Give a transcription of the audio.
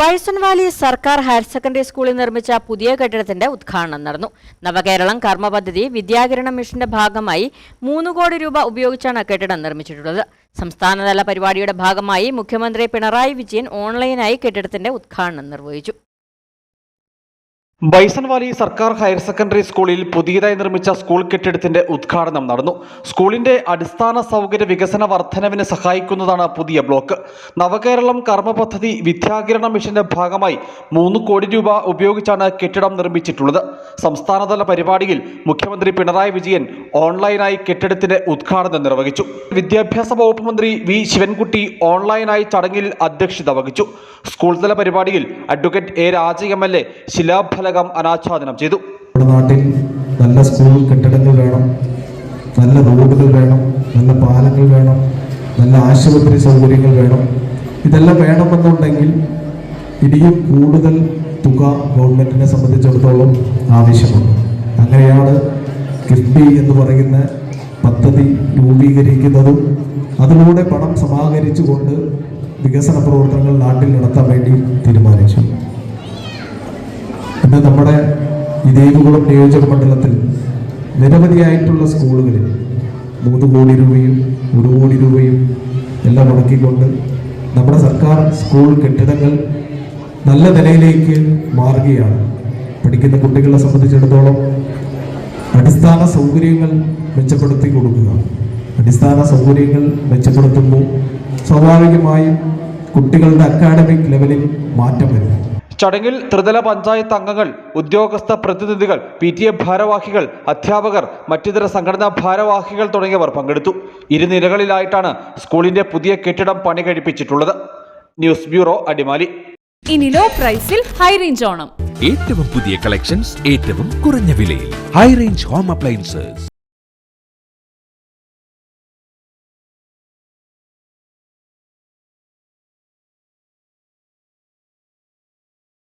Bison Valley സർക്കാർ higher secondary സ്കൂളിൽ നിർമ്മിച്ച പുതിയ കെട്ടിടത്തിന്റെ ഉദ്ഘാടനം നടന്നു. നവകേരളം കർമ്മ പദ്ധതി വിദ്യാകിരണ മിഷന്റെ ഭാഗമായി മൂന്ന് കോടി രൂപ ഉപയോഗിച്ചാണ് കെട്ടിടം നിർമ്മിച്ചിട്ടുള്ളത്. സംസ്ഥാനതല പരിപാടിയുടെ ഭാഗമായി മുഖ്യമന്ത്രി പിണറായി വിജയൻ ഓൺലൈനായി കെട്ടിടത്തിന്റെ ഉദ്ഘാടനം നിർവഹിച്ചു. ബൈസൺവാലി സർക്കാർ ഹയർ സെക്കൻഡറി സ്കൂളിൽ പുതിയതായി നിർമ്മിച്ച സ്കൂൾ കെട്ടിടത്തിന്റെ ഉദ്ഘാടനം നടന്നു. സ്കൂളിന്റെ അടിസ്ഥാന സൗകര്യ വികസന വർധനവിന് സഹായിക്കുന്നതാണ് പുതിയ ബ്ലോക്ക്. നവകേരളം കർമ്മ പദ്ധതി വിദ്യാകിരണ മിഷന്റെ ഭാഗമായി മൂന്ന് കോടി രൂപ ഉപയോഗിച്ചാണ് കെട്ടിടം നിർമ്മിച്ചിട്ടുള്ളത്. സംസ്ഥാനതല പരിപാടിയിൽ മുഖ്യമന്ത്രി പിണറായി വിജയൻ ഓൺലൈനായി കെട്ടിടത്തിന്റെ ഉദ്ഘാടനം നിർവഹിച്ചു. വിദ്യാഭ്യാസ വകുപ്പ് മന്ത്രി വി ശിവൻകുട്ടി ഓൺലൈനായി ചടങ്ങിൽ അധ്യക്ഷത വഹിച്ചു. സ്കൂൾ തല പരിപാടിയിൽ advocate A Raja M L A ശിലാഫലകം അനാച്ഛാദനം ചെയ്തു. നാട്ടിൽ നല്ല സ്കൂൾ കെട്ടിടങ്ങൾ വേണം നല്ല റോഡുകൾ വേണം നല്ല പാലങ്ങൾ വേണം നല്ല ആശുപത്രി സൗകര്യങ്ങൾ വേണം. ഇതെല്ലാം വേണമെന്നുണ്ടെങ്കിൽ ഇനിയും കൂടുതൽ തുക ഗവൺമെന്റിനെ സംബന്ധിച്ചിടത്തോളം ആവശ്യമുണ്ട് അങ്ങനെയാണ് കിഫ്ബി എന്ന് പറയുന്ന പദ്ധതി രൂപീകരിക്കുന്നതും അതിലൂടെ പണം സമാഹരിച്ചുകൊണ്ട് വികസന പ്രവർത്തനങ്ങൾ നാട്ടിൽ നടത്താൻ വേണ്ടി തീരുമാനിച്ചു ഇന്ന് നമ്മുടെ ഈ ദേവികുളം നിയോജക മണ്ഡലത്തിൽ നിരവധിയായിട്ടുള്ള സ്കൂളുകളിൽ മൂന്ന് കോടി രൂപയും ഒരു കോടി രൂപയും എല്ലാം മുടക്കിക്കൊണ്ട് നമ്മുടെ സർക്കാർ സ്കൂൾ കെട്ടിടങ്ങൾ നല്ല നിലയിലേക്ക് മാറുകയാണ്. പഠിക്കുന്ന കുട്ടികളെ സംബന്ധിച്ചിടത്തോളം അടിസ്ഥാന സൗകര്യങ്ങൾ മെച്ചപ്പെടുത്തി കൊടുക്കുക. അടിസ്ഥാന സൗകര്യങ്ങൾ മെച്ചപ്പെടുത്തുമ്പോൾ സ്വാഭാവികമായും കുട്ടികളുടെ അക്കാഡമിക് ലെവലിൽ മാറ്റം വരും ചടങ്ങിൽ ത്രിതല പഞ്ചായത്ത് അംഗങ്ങൾ ഉദ്യോഗസ്ഥ പ്രതിനിധികൾ പി ടി എ ഭാരവാഹികൾ അധ്യാപകർ മറ്റിതര സംഘടനാ ഭാരവാഹികൾ തുടങ്ങിയവർ പങ്കെടുത്തു. ഇരുനിലകളിലായിട്ടാണ് സ്കൂളിന്റെ പുതിയ കെട്ടിടം പണി കഴിപ്പിച്ചിട്ടുള്ളത്. News bureau Adimali. ഇനി ലോ പ്രൈസിൽ ഹൈ റേഞ്ച് ഓണം. ഏറ്റവും പുതിയ കളക്ഷൻസ് ഏറ്റവും കുറഞ്ഞ വിലയിൽ. High range home appliances